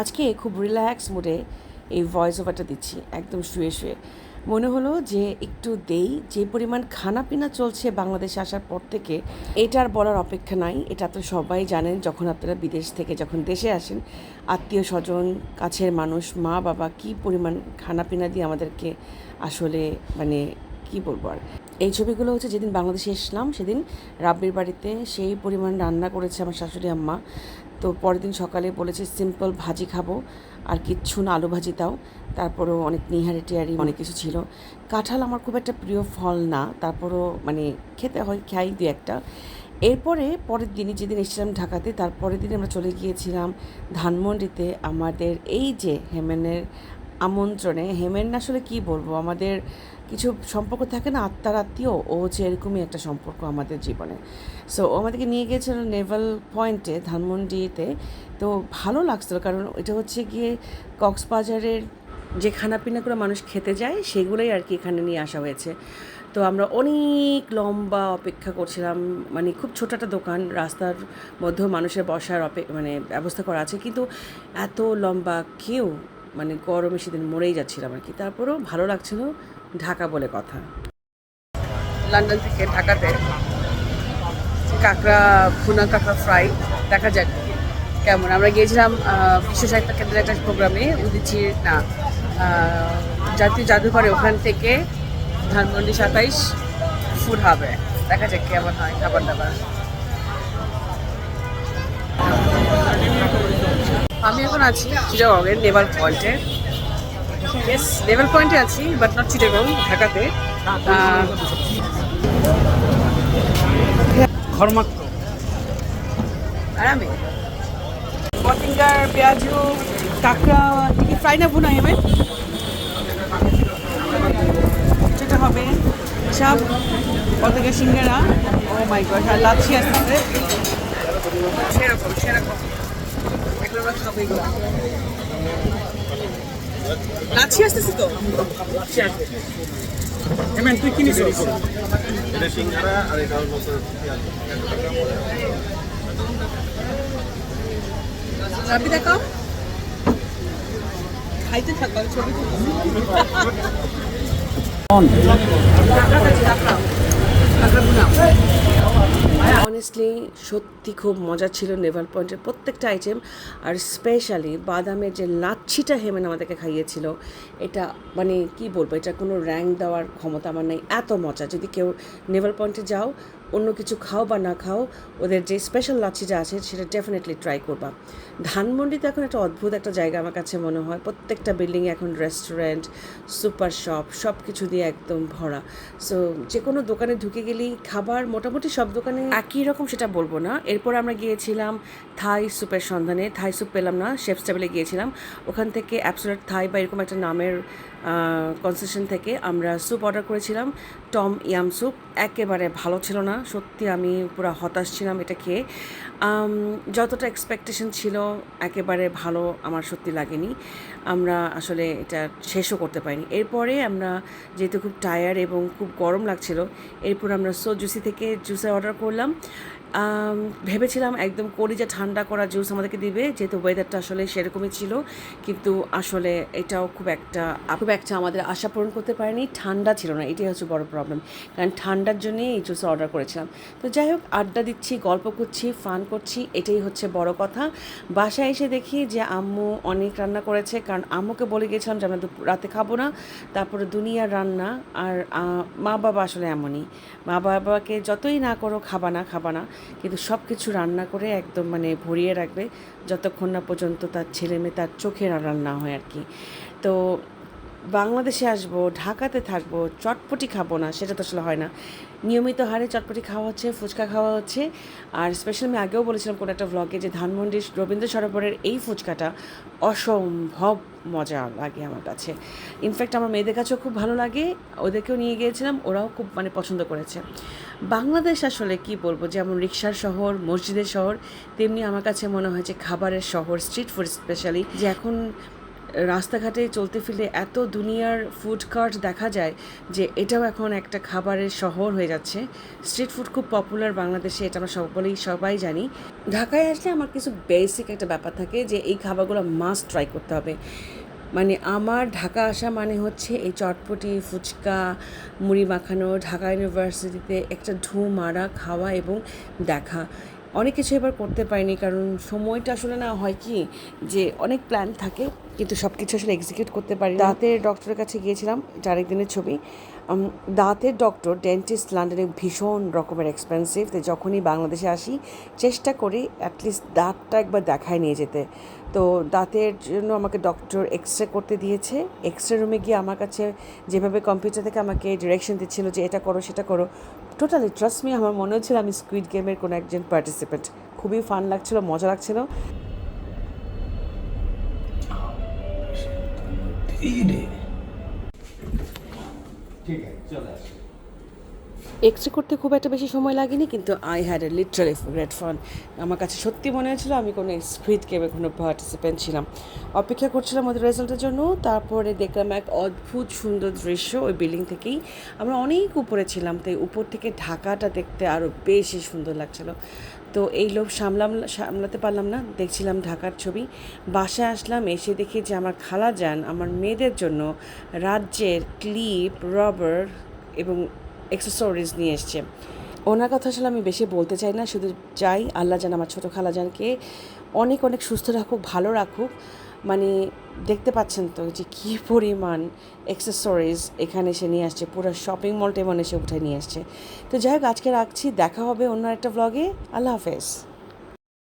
আজকে খুব রিল্যাক্স মুডে এই ভয়েস ওভারটা দিচ্ছি, একদম শুয়ে শুয়ে। মনে হলো যে একটু দেই যে পরিমাণ খানাপিনা চলছে বাংলাদেশে আসার পর থেকে এটার বলার অপেক্ষা নাই। এটা তো সবাই জানেন, যখন আপনারা বিদেশ থেকে যখন দেশে আসেন, আত্মীয় স্বজন, কাছের মানুষ, মা, বাবা, কি পরিমাণ খানাপিনা দিয়ে আমাদেরকে আসলে মানে কি বলব আর? এই ছবিগুলো হচ্ছে যেদিন বাংলাদেশে এসলাম, সেদিন রাব্বির বাড়িতে সেই পরিমাণ রান্না করেছে আমার শাশুড়ি আম্মা। তো পরের দিন সকালে বলেছে, সিম্পল ভাজি খাব, আর কিচ্ছু না, আলু ভাজি দাও তারপরেও অনেক নিহারি টিহারি, অনেক কিছু ছিল। কাঁঠাল আমার খুব একটা প্রিয় ফল না, তারপরও মানে খেতে হয়, খাই দু একটা। এরপরে পরের দিনই যেদিন এসেছিলাম ঢাকাতে, তারপরের দিন আমরা চলে গিয়েছিলাম ধানমন্ডিতে। আমাদের এই যে হেমেনের আমন্ত্রণে। হেমেন আসলে কি বলব? আমাদের কিছু সম্পর্ক থাকে না আত্মার আত্মীয় ও হচ্ছে এরকমই একটা সম্পর্ক আমাদের জীবনে। সো ও আমাদেরকে নিয়ে গিয়েছিল নেভাল পয়েন্টে, ধানমন্ডিতে। তো ভালো লাগছিল, কারণ এটা হচ্ছে গিয়ে কক্সবাজারের যে খানাপিনাগুলো মানুষ খেতে যায়, সেগুলোই আর কি এখানে নিয়ে আসা হয়েছে। তো আমরা অনেক লম্বা অপেক্ষা করছিলাম মানে খুব ছোট একটা দোকান, রাস্তার মধ্যেও মানুষের বসার অপে মানে ব্যবস্থা করা আছে। কিন্তু এত লম্বা কেউ মানে গরমে সেদিন মরেই যাচ্ছিলাম আর কি। তারপরেও ভালো লাগছিল ঢাকা বলে কথা। লন্ডন থেকে ঢাকাতে কাঁকড়া, ভুনা কাঁকড়া ফ্রাই, দেখা যাক কেমন। আমরা গিয়েছিলাম বিশ্ব সাহিত্য কেন্দ্রের একটা প্রোগ্রামে উদিচির না জাতীয় জাদুঘরে, ওখান থেকে ধানমন্ডি সাতাইশ ফুড হবে দেখা যাক কেমন হয় খাবার দাবার। আমি এখন আছি চিটাগংয়ের নেভাল পয়েন্টে। ইয়েস নেভাল পয়েন্টে আছি বাট নট চিটাগং ঢাকাতে। আহ, ঘরমাক্ত আরামে। মটিঙ্গার পেঁয়াজু কাঁকড়া কি ফ্রাই না ভুনা হেমে সেটা হবে কতকে সিঙ্গারা। ও মাই গড আর লাচ্ছি আসতেছে সেরকম সেরকম। আমরা খাব এগুলো লাচ্ছি আসতেছে তো? এমেন তুই কি নিছিস? এটা সিঙ্গারা আর এটা হলো। রাবি দেখাও। খাইতে থাকো আমি ছবি অনেস্টলি সত্যি খুব মজা ছিল নেভাল পয়েন্টের প্রত্যেকটা আইটেম আর স্পেশালি বাদামের যে লাচ্ছিটা হেমেন আমাদেরকে খাইয়েছিল, এটা মানে কি বলব, এটা কোনো র্যাঙ্ক দেওয়ার ক্ষমতা আমার নেই, এত মজা। যদি কেউ নেভাল পয়েন্টে যাও অন্য কিছু খাও বা না খাও, ওদের যে স্পেশাল লাচ্ছিটা আছে সেটা ডেফিনেটলি ট্রাই করবা। ধানমন্ডিতে এখন একটা অদ্ভুত একটা জায়গা আমার কাছে মনে হয়। প্রত্যেকটা বিল্ডিংয়ে এখন রেস্টুরেন্ট সুপার শপ সব কিছু দিয়ে একদম ভরা। সো যে কোনো দোকানে ঢুকে গেলেই খাবার মোটামুটি সব দোকানে একই রকম সেটা বলব না। এরপর আমরা গিয়েছিলাম থাই স্যুপের সন্ধানে, থাই স্যুপ পেলাম না শেফস টেবিলে গিয়েছিলাম। ওখান থেকে অ্যাপসোলেট থাই বা এরকম একটা নামের কনসেশন থেকে আমরা স্যুপ অর্ডার করেছিলাম। টম ইয়াম স্যুপ একেবারে ভালো ছিল না। সত্যি আমি পুরো হতাশ ছিলাম এটা খেয়ে। যতটা এক্সপেকটেশন ছিল একেবারে ভালো আমার সত্যি লাগেনি। আমরা আসলে এটা শেষও করতে পারিনি। এরপরে আমরা যেহেতু খুব টায়ার্ড এবং খুব গরম লাগছিল, এরপর আমরা সো জুসি থেকে জুসে অর্ডার করলাম। ভেবেছিলাম একদম কলিজা ঠান্ডা করা জুস আমাদেরকে দিবে, যেহেতু ওয়েদারটা আসলে সেরকমই ছিল, কিন্তু আসলে এটাও খুব একটা খুব একটা আমাদের আশা পূরণ করতে পারেনি, ঠান্ডা ছিল না, এটাই হচ্ছে বড় প্রবলেম কারণ ঠান্ডার জন্যই এই জুস অর্ডার করেছিলাম। তো যাই হোক, আড্ডা দিচ্ছি, গল্প করছি ফান করছি, এটাই হচ্ছে বড় কথা। বাসায় এসে দেখি যে আম্মু অনেক রান্না করেছে, কারণ আম্মুকে বলে গেছিলাম যে আমরা রাতে খাব না, তারপরে দুনিয়ার রান্না, আর মা বাবা আসলে এমনই। মা বাবাকে যতই না করো খাবা না। কিন্তু সব কিছু রান্না করে একদম মানে ভরিয়ে রাখবে, যতক্ষণ না পর্যন্ত তার ছেলে মেয়ে তার আড়াল না হয় আর কি। তো বাংলাদেশে আসব, ঢাকাতে থাকব, চটপটি খাব না, সেটা তো আসলে হয় না। নিয়মিত হারে চটপটি খাওয়া হচ্ছে, ফুচকা খাওয়া হচ্ছে। আর স্পেশাল আমি আগেও বলেছিলাম কোনো একটা ভ্লগে যে ধানমন্ডির রবীন্দ্র সরোবরের এই ফুচকাটা অসম্ভব মজা লাগে আমার কাছে। ইনফ্যাক্ট আমার মেয়েদের কাছেও খুব ভালো লাগে, ওদেরকেও নিয়ে গিয়েছিলাম, ওরাও খুব মানে পছন্দ করেছে। বাংলাদেশ আসলে কি বলব, যেমন রিক্সার শহর, মসজিদের শহর, তেমনি আমার কাছে মনে হয় যে খাবারের শহর স্ট্রিট ফুড স্পেশালি যে এখন রাস্তাঘাটে চলতে ফিরলে এত দুনিয়ার ফুড কার্ট দেখা যায় যে এটাও এখন একটা খাবারের শহর হয়ে যাচ্ছে। স্ট্রিট ফুড খুব পপুলার বাংলাদেশে, এটা আমরা সকলেই, সবাই জানি। ঢাকায় আসলে আমার কিছু বেসিক একটা ব্যাপার থাকে যে এই খাবারগুলো মাস্ট ট্রাই করতে হবে। মানে আমার ঢাকা আসা মানে হচ্ছে এই চটপটি, ফুচকা, মুড়ি মাখানো, ঢাকা ইউনিভার্সিটিতে একটা ঢু মারা খাওয়া এবং দেখা। অনেক কিছু এবার করতে পারিনি, কারণ সময়টা আসলে না হয় কি যে অনেক প্ল্যান থাকে, কিন্তু সব কিছু আসলে এক্সিকিউট করতে পারি দাঁতের ডক্টরের কাছে গিয়েছিলাম, এটা আরেকদিনের ছবি। দাঁতের ডক্টর ডেন্টিস্ট লন্ডনে ভীষণ রকমের এক্সপেন্সিভ তো যখনই বাংলাদেশে আসি, চেষ্টা করি অ্যাটলিস্ট দাঁতটা একবার দেখায় নিয়ে যেতে। তো দাঁতের জন্য আমাকে ডক্টর এক্স রে করতে দিয়েছে। এক্স রে রুমে গিয়ে আমার কাছে যেভাবে কম্পিউটার থেকে আমাকে ডিরেকশন দিচ্ছিল যে এটা করো, সেটা করো টোটালি ট্রাস্ট মি আমার মনে হচ্ছিল আমি স্কুইড গেমের কোনো একজন পার্টিসিপেন্ট খুবই ফান লাগছিল, মজা লাগছিল। এক্স রে করতে খুব একটা বেশি সময় লাগেনি, কিন্তু I had a literally great fun আমার কাছে সত্যি মনে হয়েছিল আমি কোনো স্কুইড গেমে কোনো পার্টিসিপেন্ট ছিলাম। অপেক্ষা করছিলাম ওদের রেজাল্টের জন্য, তারপরে দেখলাম এক অদ্ভুত সুন্দর দৃশ্য ওই বিল্ডিং থেকেই। আমরা অনেক উপরে ছিলাম, তাই উপর থেকে ঢাকাটা দেখতে আরও বেশি সুন্দর লাগছিল। তো এই লোভ সামলাম, সামলাতে পারলাম না, দেখছিলাম ঢাকার ছবি। বাসায় আসলাম, এসে দেখি যে আমার খালা যান আমার মেয়েদের জন্য রাজ্যের ক্লিপ রবার এবং অ্যাক্সেসরিজ নিয়ে এসছে। ওনার কথা আসলে আমি বেশি বলতে চাই না, শুধু চাই আল্লাহ জান আমার ছোটো খালাজানকে অনেক অনেক সুস্থ রাখুক, ভালো রাখুক। মানে দেখতে পাচ্ছেন তো যে কী পরিমাণ অ্যাক্সেসরিজ এখানে এসে নিয়ে আসছে, পুরো শপিং মলটা এমন এসে উঠে নিয়ে আসছে। তো যাই হোক, আজকে রাখছি, দেখা হবে অন্য একটা ব্লগে আল্লাহ হাফেজ।